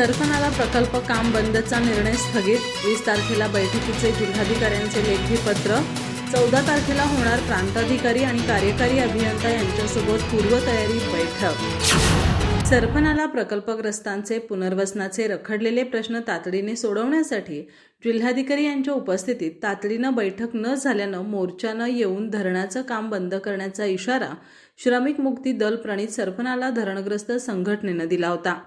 सरपणाला प्रकल्प काम बंदचा निर्णय स्थगित. वीस तारखेला बैठकीचे जिल्हाधिकाऱ्यांचे लेखी पत्र. चौदा तारखेला होणार प्रांताधिकारी आणि कार्यकारी अभियंता यांच्यासोबत पूर्वतयारी बैठक. सरपणाला प्रकल्पग्रस्तांचे पुनर्वसनाचे रखडलेले प्रश्न तातडीने सोडवण्यासाठी जिल्हाधिकारी यांच्या उपस्थितीत तातडीनं बैठक न झाल्यानं मोर्चानं येऊन धरणाचं काम बंद करण्याचा इशारा श्रमिक मुक्ती दल प्रणित सरपणाला धरणग्रस्त संघटनेनं दिला होता.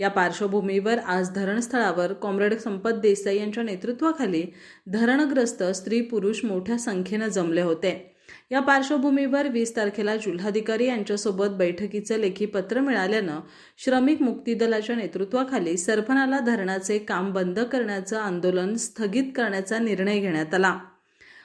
या पार्श्वभूमीवर आज धरणस्थळावर कॉम्रेड संपत देसाई यांच्या नेतृत्वाखाली धरणग्रस्त स्त्री पुरुष मोठ्या संख्येनं जमले होते. या पार्श्वभूमीवर वीस तारखेला जिल्हाधिकारी यांच्यासोबत बैठकीचं लेखी पत्र मिळाल्यानं श्रमिक मुक्ती दलाच्या नेतृत्वाखाली सरपणाला धरणाचे काम बंद करण्याचं आंदोलन स्थगित करण्याचा निर्णय घेण्यात आला.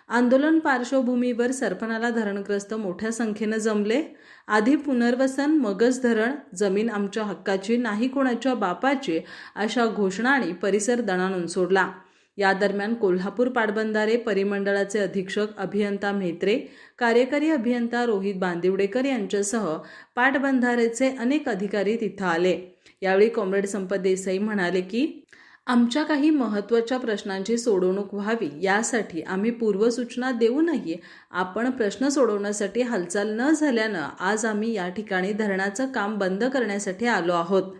आंदोलन पार्श्वभूमीवर सरपणाला धरणग्रस्त मोठ्या संख्येनं जमले. आधी पुनर्वसन मगज धरण जमीन आमच्या हक्काची नाही कोणाच्या बापाची अशा घोषणा आणि परिसर दणाणून सोडला. या दरम्यान कोल्हापूर पाटबंधारे परिमंडळाचे अधीक्षक अभियंता म्हेत्रे कार्यकारी अभियंता रोहित बांदिवडेकर यांच्यासह पाटबंधारेचे अनेक अधिकारी तिथं आले. यावेळी कॉम्रेड संपत देसाई म्हणाले की आमच्या काही महत्त्वाच्या प्रश्नांची सोडवणूक व्हावी यासाठी आम्ही पूर्वसूचना देऊनही आपण प्रश्न सोडवण्यासाठी हालचाल न झाल्यानं आज आम्ही या ठिकाणी धरणाचं काम बंद करण्यासाठी आलो आहोत.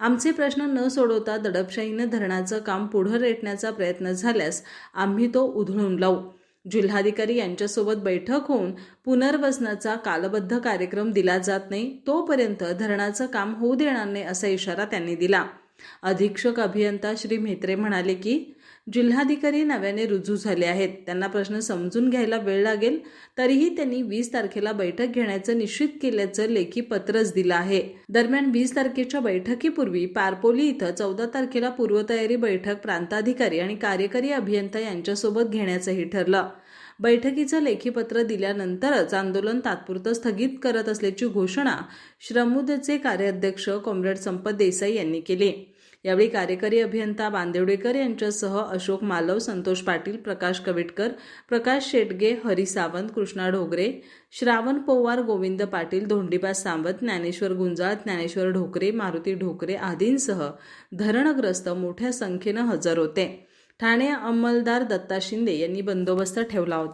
आमचे प्रश्न न सोडवता दडपशाहीनं धरणाचं काम पुढं रेटण्याचा प्रयत्न झाल्यास आम्ही तो उधळून लावू. जिल्हाधिकारी यांच्यासोबत बैठक होऊन पुनर्वसनाचा कालबद्ध कार्यक्रम दिला जात नाही तोपर्यंत धरणाचं काम होऊ देणार नाही असा इशारा त्यांनी दिला. अधीक्षक अभियंता श्री म्हेत्रे म्हणाले की जिल्हाधिकारी नव्याने रुजू झाले आहेत. त्यांना प्रश्न समजून घ्यायला वेळ लागेल तरीही त्यांनी वीस तारखेला बैठक घेण्याचं निश्चित केल्याचं लेखी पत्रच दिलं आहे. दरम्यान वीस तारखेच्या बैठकीपूर्वी पारपोली इथं चौदा तारखेला पूर्वतयारी बैठक प्रांताधिकारी आणि कार्यकारी अभियंता यांच्यासोबत घेण्याचंही ठरलं. बैठकीचं लेखीपत्र दिल्यानंतरच आंदोलन तात्पुरतं स्थगित करत असल्याची घोषणा श्रमुदचे कार्याध्यक्ष कॉम्रेड संपत देसाई यांनी केली. यावेळी कार्यकारी अभियंता बांदेवडेकर यांच्यासह अशोक मालव संतोष पाटील प्रकाश कवेटकर प्रकाश शेटगे हरी सावंत कृष्णा ढोगरे श्रावण पोवार गोविंद पाटील धोंडीबा सावंत ज्ञानेश्वर गुंजाळ ज्ञानेश्वर ढोकरे मारुती ढोकरे आदींसह धरणग्रस्त मोठ्या संख्येनं हजर होते. ठाणे अंमलदार दत्ता शिंदे यांनी बंदोबस्त ठेवला होता.